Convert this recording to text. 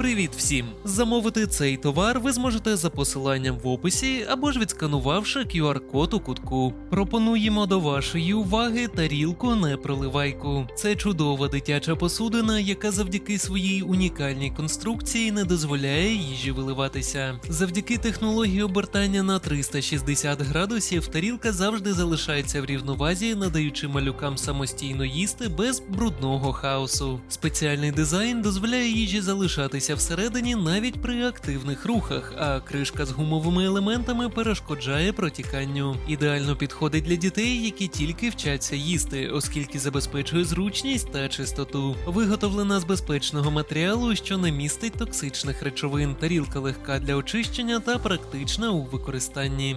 Привіт всім! Замовити цей товар ви зможете за посиланням в описі або ж відсканувавши QR-код у кутку. Пропонуємо до вашої уваги тарілку непроливайку. Це чудова дитяча посудина, яка завдяки своїй унікальній конструкції не дозволяє їжі виливатися. Завдяки технології обертання на 360 градусів тарілка завжди залишається в рівновазі, надаючи малюкам самостійно їсти без брудного хаосу. Спеціальний дизайн дозволяє їжі залишатися всередині навіть при активних рухах, а кришка з гумовими елементами перешкоджає протіканню. Ідеально підходить для дітей, які тільки вчаться їсти, оскільки забезпечує зручність та чистоту. Виготовлена з безпечного матеріалу, що не містить токсичних речовин. Тарілка легка для очищення та практична у використанні.